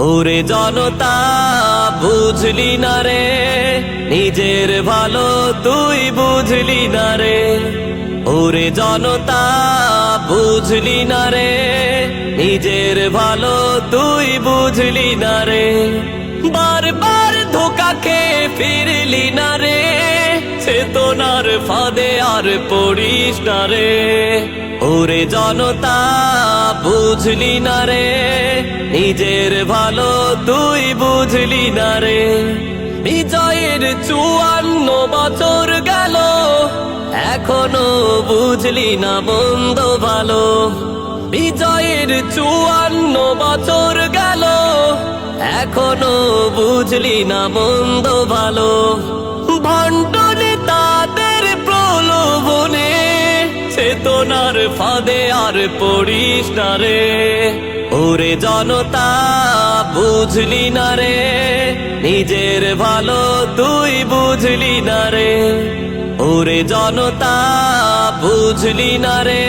ওরে জনতা, বুঝলি না রে? নিজের ভালো তুই বুঝলি না রে? ওরে জনতা, বুঝলি না রে? নিজের ভালো তুই বুঝলি না রে? বারবার ধোকা খেয়ে ফিরলি না রে? চেতনার ফাঁদে আর পড়িস না রে? ওরে জনতা বুঝলি না রে, নিজের ভালো তুই বুঝলি না রে। বিজয়ের চুয়ান্ন বছর গেল, এখনও বুঝলি না মন্দ ভালো। বিজয়ের চুয়ান্ন বছর গেল, এখনও বুঝলি না মন্দ ভালো। চেতনার ফাঁদে আর পড়িস না রে। ওরে জনতা, বুঝলি না রে। নিজের ভালো তুই বুঝলি না রে। ওরে জনতা, বুঝলি না রে।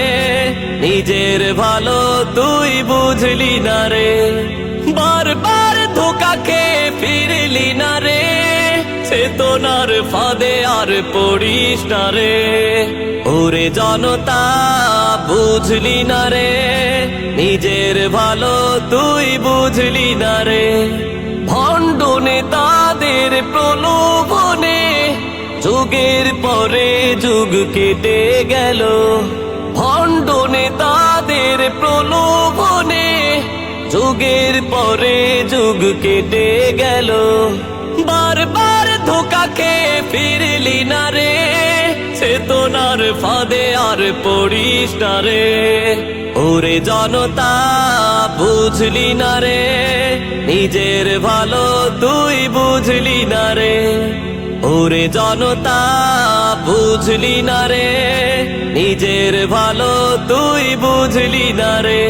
নিজের ভালো তুই বুঝলি না রে। চেতনার ফাঁদে আর পড়িস না রে। ওরে জনতা, বুঝলি না রে। নিজের ভালো তুই বুঝলি না রে। ভণ্ডনে নেতাদের প্রলোভনে যুগের পরে যুগ কেটে গেল। ভণ্ডনে নেতাদের প্রলোভনে যুগের পরে যুগ কেটে গেল। বারবার ধোকা খেয়ে ফিরলি না রে চেতনার ফাঁদে আর পড়িস না রে। ওরে জনতা, বুঝলি না রে, নিজের ভালো তুই বুঝলি না রে। ওরে জনতা, বুঝলি না রে, নিজের ভালো তুই বুঝলি না রে।